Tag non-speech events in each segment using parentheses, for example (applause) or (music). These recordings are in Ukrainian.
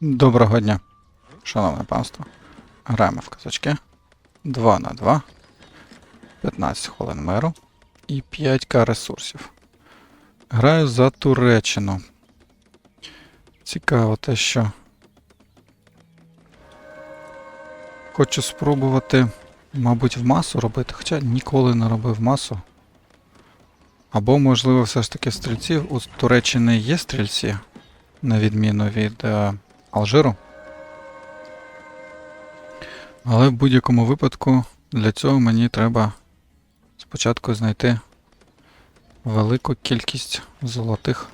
Доброго дня, шановне панство. Граємо в казачки. 2 на 2. 15 хвилин миру і 5к ресурсів. Граю за Туреччину. Цікаво те, що. Хочу спробувати, мабуть, в масу робити, хоча ніколи не робив масу. Або, можливо, все ж таки стрільців. У Туреччини є стрільці, на відміну від е, Алжиру. Але в будь-якому випадку для цього мені треба спочатку знайти велику кількість золотих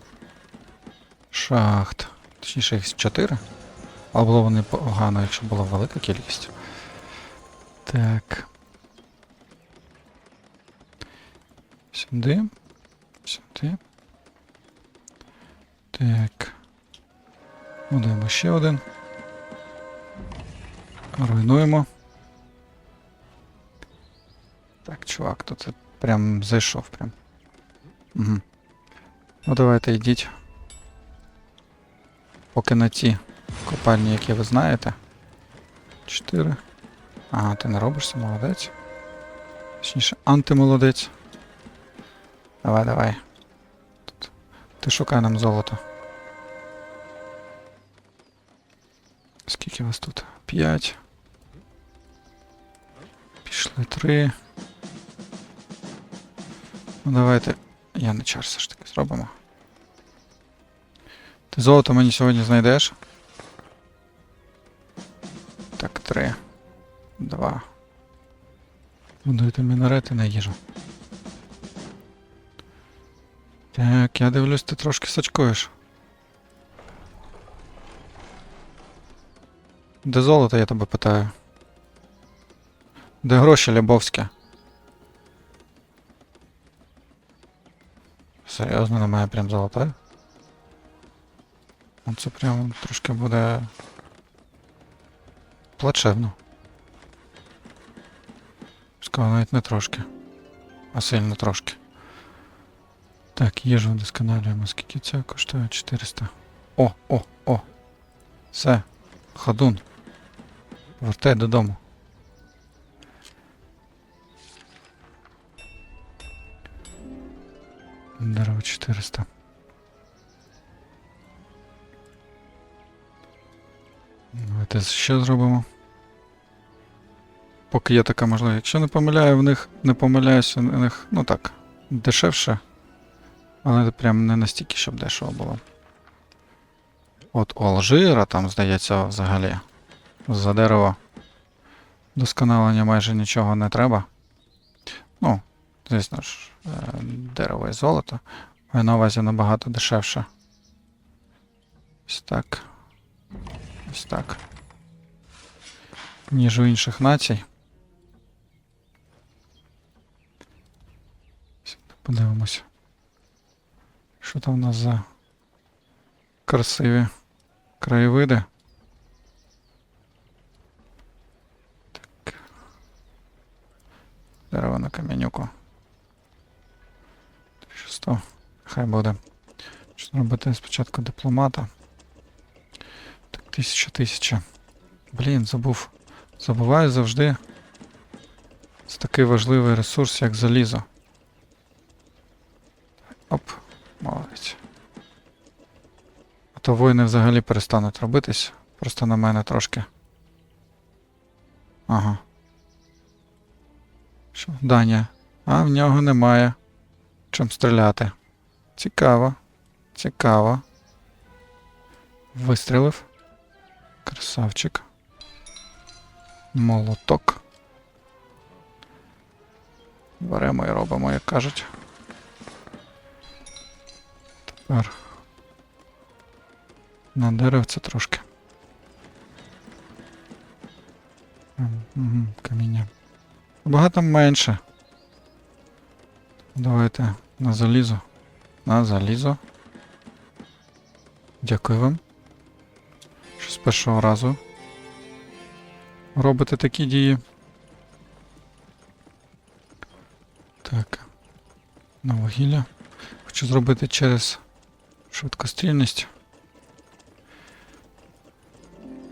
шахт. Точніше, їх 4. Але було б непогано, якщо була велика кількість. Так. Сюди. Сюди. Так. Будуємо ще один. Руйнуємо. Так, чувак, тут це прям зайшов прям. Угу. Ну давайте йдіть. Поки на ті копальні, які ви знаєте. Чотири. Ага, ти не робишся, молодець. Точніше, антимолодець. Давай, давай. Тут. Ти шукай нам золото. Скільки вас тут? П'ять. Пішли три. Ну давайте. Я не чар все ж таки зробимо. Ти золото мені сьогодні знайдеш? Так, три. Два. Будуйте мінарети на їжу. Так, я дивлюсь, ти трошки сачкуєш. Де золото, я тебе питаю? Де гроші Лябовське? Серйозно, немає прям золота? Ну це прям трошки буде. Плачевно. Скажу навіть не трошки. А сильно трошки. Так, їжу вдосконалюємо. Скільки це коштує? 400. О, о, о! Все. Ходун. Вертай додому. Дерево 400. Давайте ще зробимо. Поки є така можливість. Якщо не помиляю в них, не помиляюся, в них, ну так, дешевше. Але прям не настільки, щоб дешево було. От у Алжира там, здається, взагалі. За дерево досконалення майже нічого не треба. Ну, звісно ж, е, дерево і золото. Маю на увазі набагато дешевше. Ось так. Ось так. Ніж у інших націй. Подивимось. Що там у нас за красиві краєвиди? Дерево на кам'янюку. 1100. Хай буде. Що робити спочатку дипломата? Так, тисяча тисяча. Блін, забув. Забуваю завжди. Це такий важливий ресурс, як залізо. Оп, молодець. А то воїни взагалі перестануть робитись. Просто на мене трошки. Ага. Даня. А в нього немає. Чим стріляти. Цікаво. Цікаво. Вистрілив. Красавчик. Молоток. Беремо і робимо, як кажуть. Тепер. На деревце трошки. Угу, каміння. Багато менше. Давайте на залізо. На залізо. Дякую вам. Що з першого разу робите такі дії. Так. На вугілля. Хочу зробити через швидкострільність.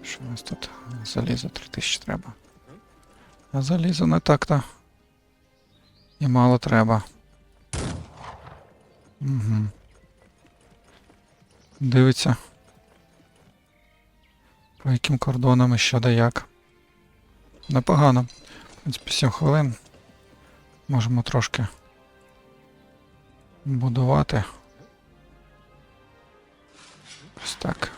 Що у нас тут? Залізо 3000 треба. А залізо не так-то. І мало треба. Угу. Дивиться. По яким кордонам і що да як. Непогано. В принципі, 7 хвилин. Можемо трошки будувати. Ось так.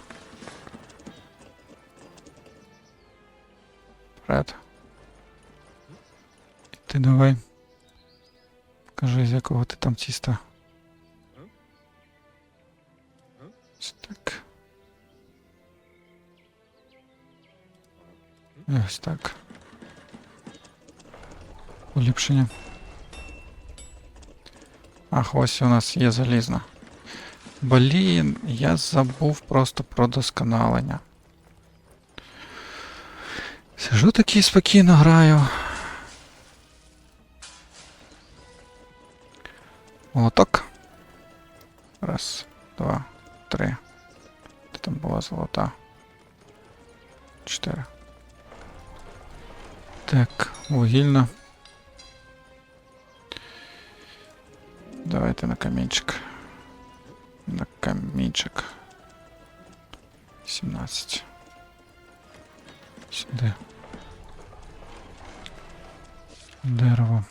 Вперед. Ти давай. Покажи, з якого ти там тіста. Ось так. І ось так. Поліпшення. Ах, ось у нас є залізна. Блін, я забув просто про досконалення. Сижу такий спокійно граю. Лоток. Раз, два, три. Де там була золота? Чотири. Так, вугільна. Давайте на камінчик. На камінчик. 17. Сюди. Дерево.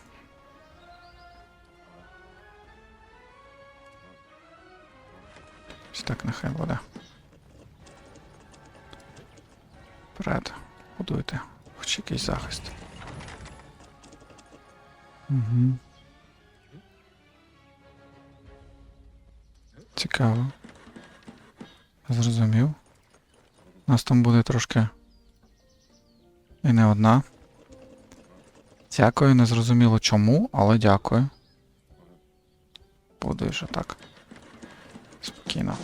Так нехай буде. Вперед. Будуйте. Хоч якийсь захист. Угу. Цікаво. Зрозумів. Нас там буде трошки. І не одна. Дякую, не зрозуміло чому, але дякую. Буду вже так. Спокійно.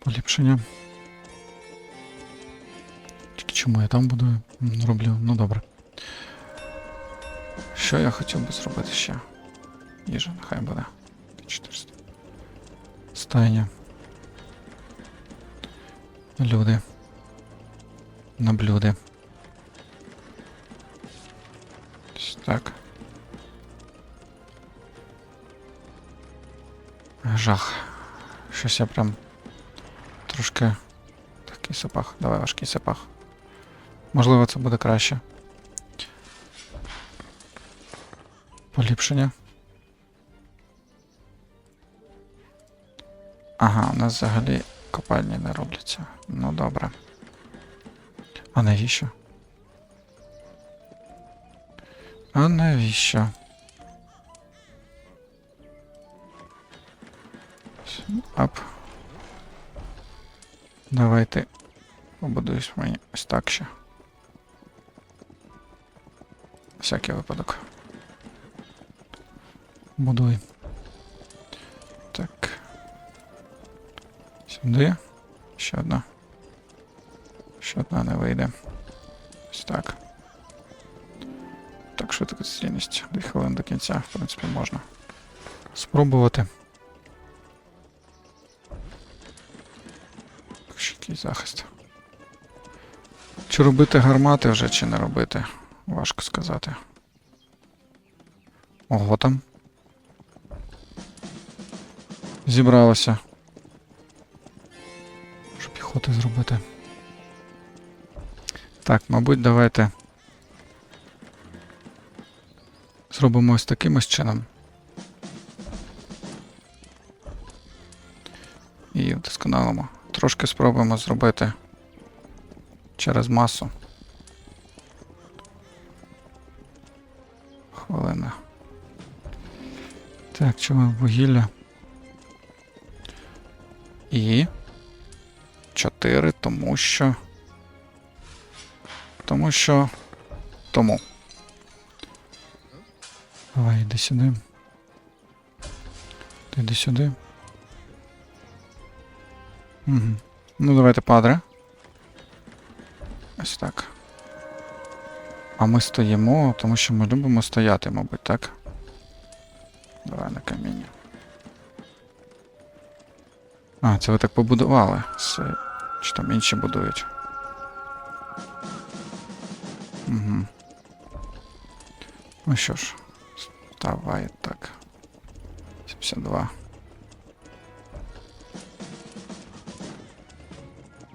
Поліпшення. Тільки чому я там буду м, роблю? Ну добре. Що я хотів би зробити ще? Їжа, нехай буде. 400. Стайня. Люди. На блюди. Ось Так. Жах. Щось я прям трошки. Такий сапах. Давай важкий сапах. Можливо, це буде краще. Поліпшення. Ага, у нас взагалі копальні не робляться. Ну добре. А навіщо? А навіщо? Ап. Давайте побудуюсь мені ось так ще. Всякий випадок. Будуй. Так. Сюди. Ще одна. Ще одна не вийде. Ось так. Так, цінність? Дві хвилини до кінця, в принципі, можна. Спробувати. Захист. Чи робити гармати вже, чи не робити? Важко сказати. Ого там. Зібралося. Що піхоти зробити. Так, мабуть, давайте. Зробимо ось таким ось чином. І вдосконалимо. Трошки спробуємо зробити через масу. Хвилина. Так, чому вугілля? І 4, тому що. Тому що. Тому. Давай, йди сюди. Ти йди сюди. Угу. Ну, давайте падре. Ось так. А ми стоїмо, тому що ми любимо стояти, мабуть, так? Давай на каміння. А, це ви так побудували. Все, Чи там інші будують? Угу. Ну що ж, давай так. 72.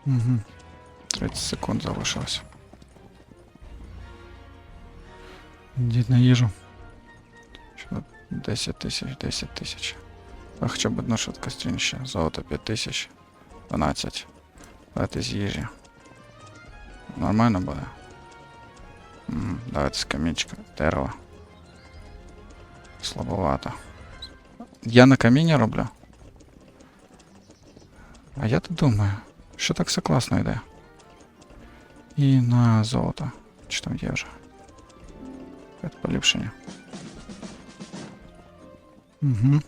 Угу. 30 секунд залишилось. Йдіть на їжу. Що тут? 10 тисяч, 10 тисяч. А хоча б одна швидкострінще. Золото 5 тисяч. 12. Давайте з їжі. Нормально буде. Угу. Давайте з камінчика. Дерево. Слабовато. Я на каміння роблю. А я тут думаю, що так все класно йде. І на золото. Чи там є вже? Це поліпшення. Угу.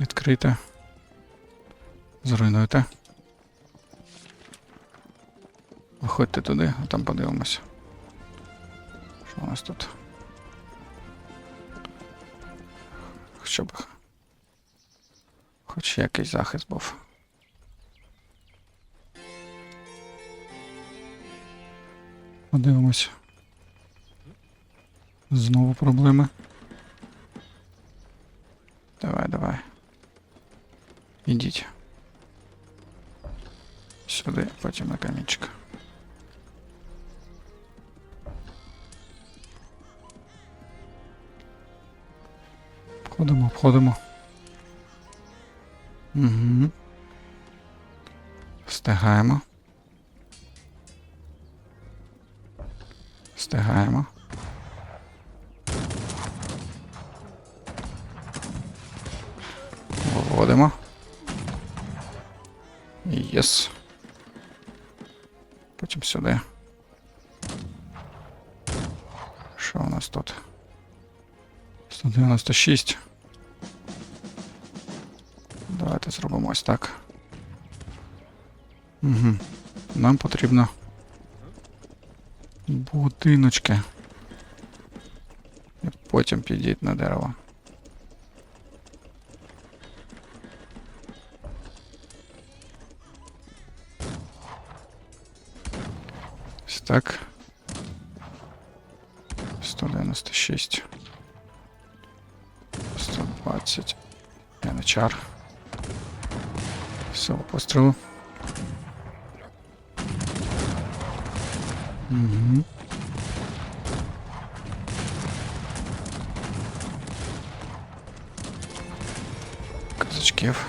Відкрийте. Зруйнуйте. Виходьте туди, а там подивимося. Що у нас тут? Щоб хоч якийсь захист був. Подивимось. Знову проблеми. Давай, давай. Ідіть. Сюди, потім на камінчик. Обходимо, обходимо. Угу. Встигаємо. Встигаємо. Виводимо. Єс. Потім сюди. Що у нас тут? 196. Давайте зробимо ось так. Угу. Нам потрібно будиночки. І потім підіть на дерево. Ось так. 196. 120. Яничар. всего пострелу. Угу. Казачкев.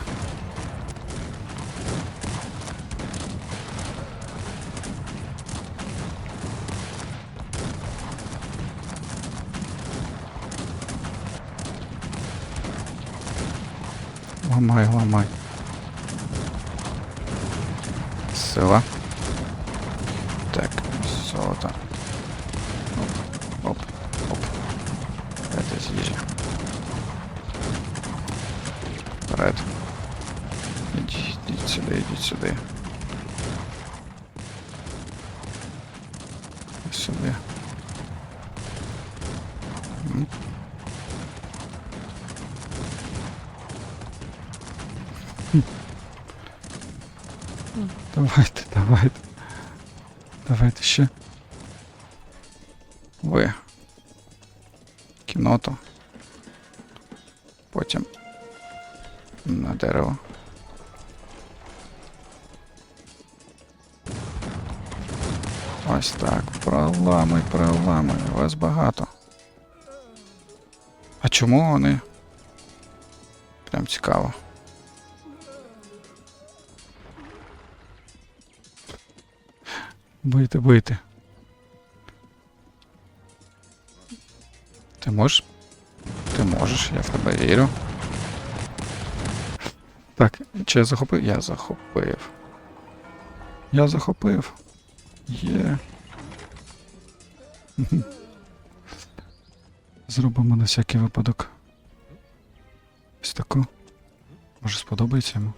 Ламай, ламай. Сила. Так, золото. Оп, оп, оп. Это з їжі. Вперед. Ідіть, ідіть сюди, ідіть сюди. Ось Давайте, давайте. Давайте ще. Ви. Кіноту. Потім на дерево. Ось так. Проламуй, проламуй. Вас багато. А чому вони? Прям цікаво. Бийте, бийте. Ти можеш? Ти можеш, я в тебе вірю. Так, чи я захопив? Я захопив. Я захопив. Є. (laughs) Зробимо на всякий випадок. Ось таку. Може сподобається йому.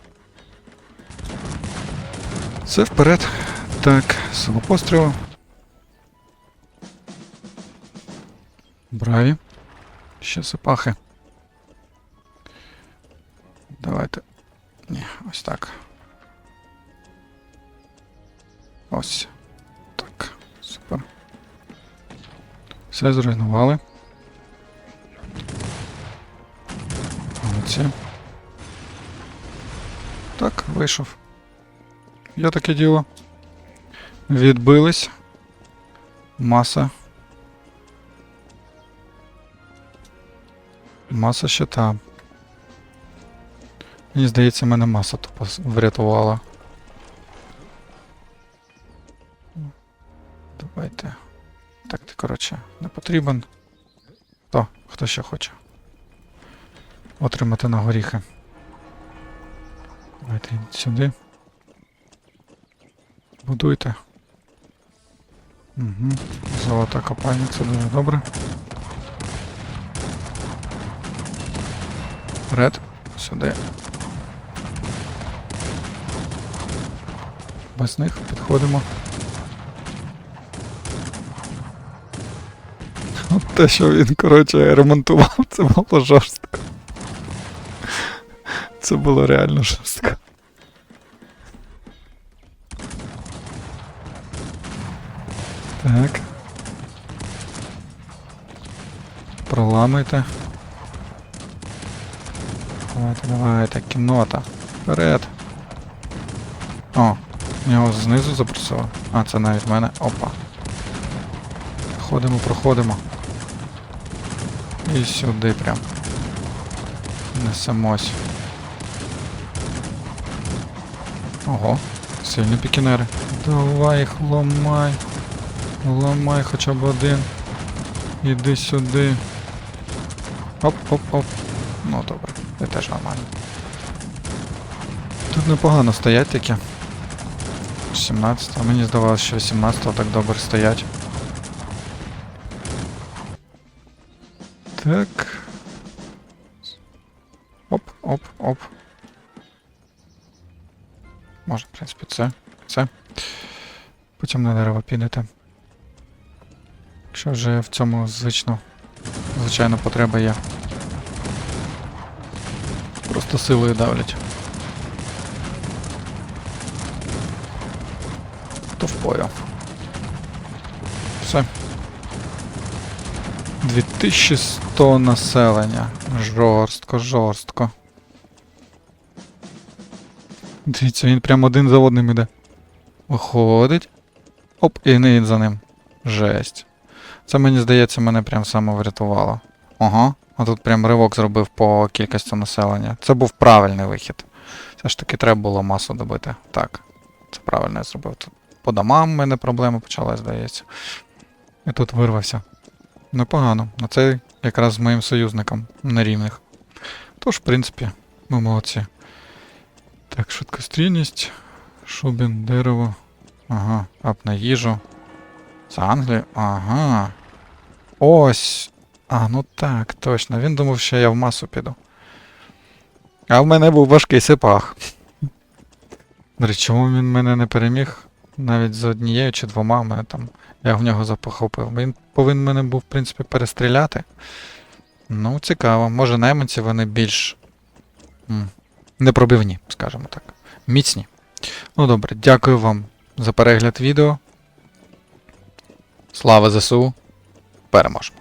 Це вперед. Так, село пострілу. Браві. Ще сипахи. Давайте Ні, ось так. Ось. Так, супер. Все зруйнували. Молодці. Так, вийшов. Є таке діло. Відбились. Маса. Маса щита. Мені здається, мене маса тупо врятувала. Давайте. Так, ти, коротше, не потрібен. Хто? Хто ще хоче? Отримати на горіхи. Давайте сюди. Будуйте. Угу. Золота копальня, це дуже добре. Вперед, сюди. Без них підходимо. От те, що він, коротше, ремонтував, це було жорстко. Це було реально жорстко. Так. Проламуйте. Давайте, давайте, кіннота. Вперед. О, його знизу запросило. А, це навіть мене. Опа. Ходимо, проходимо. І сюди прям. Несемось. Ого, сильні пікінери. Давай їх ламай. Ламай хоча б один. Іди сюди. Оп-оп-оп. Ну добре, це теж нормально. Тут непогано стоять такі. 17, а мені здавалося, що 18 так добре стоять. Так. Оп, оп, оп. Може, в принципі, це. Це. Потім на дерево підете. Якщо вже в цьому звично, звичайно, потреба є. Просто силою давлять. Товпою. Все. 2100 населення. Жорстко, жорстко. Дивіться, він прям один за одним іде. Виходить. Оп, і не за ним. Жесть. Це мені здається, мене прям саме врятувало. Ага. А тут прям ривок зробив по кількості населення. Це був правильний вихід. Все ж таки треба було масу добити. Так. Це правильно я зробив. Тут по домам в мене проблеми почалась, здається. І тут вирвався. Непогано. А це якраз з моїм союзником на рівних. Тож, в принципі, ми молодці. Так, швидкострільність. Шубін, дерево. Ага, ап на їжу. Це Англія. Ага. Ось. А, ну так, точно. Він думав, що я в масу піду. А в мене був важкий сипах. Чому він мене не переміг? Навіть з однією чи двома мене там. Я в нього запохопив. Він повинен мене був, в принципі, перестріляти. Ну, цікаво. Може, найманці вони більш. м, непробивні, скажімо так. Міцні. Ну добре, дякую вам за перегляд відео. Слава ЗСУ. Переможемо.